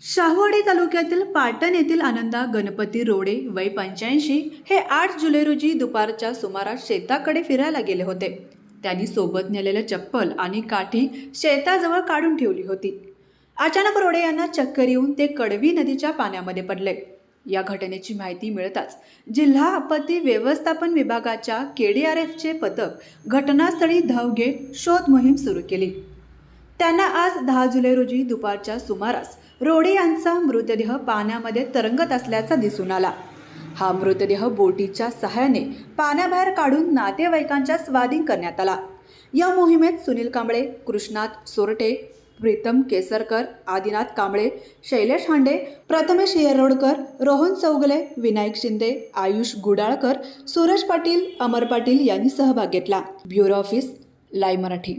शाहूवाडी तालुक्यातील पाटण येथील आनंदा गणपती रोडे वय पंच्याऐंशी हे आठ जुलै रोजी दुपारच्या सुमारास शेताकडे फिरायला गेले होते. त्यांनी सोबत नेलेलं चप्पल आणि काठी शेताजवळ काढून ठेवली होती. अचानक रोडे यांना चक्कर येऊन ते कडवी नदीच्या पाण्यामध्ये पडले. या घटनेची माहिती मिळताच जिल्हा आपत्ती व्यवस्थापन विभागाच्या केडीआरएफचे पथक घटनास्थळी धाव घेत शोध मोहीम सुरू केली. त्यांना आज दहा जुलै रोजी दुपारच्या सुमारास रोडे यांचा मृतदेह पाण्यामध्ये तरंगत असल्याचा दिसून आला. हा मृतदेह बोटीच्या सहाय्याने पाण्याबाहेर काढून नातेवाईकांच्या स्वाधीन करण्यात आला. या मोहिमेत सुनील कांबळे कृष्णात सोरटे प्रीतम केसरकर आदिनाथ कांबळे शैलेश हांडे प्रथमेश येरोडकर रोहन चौगले विनायक शिंदे आयुष गुडाळकर सूरज पाटील अमर पाटील यांनी सहभाग घेतला. Bureau office live Marathi.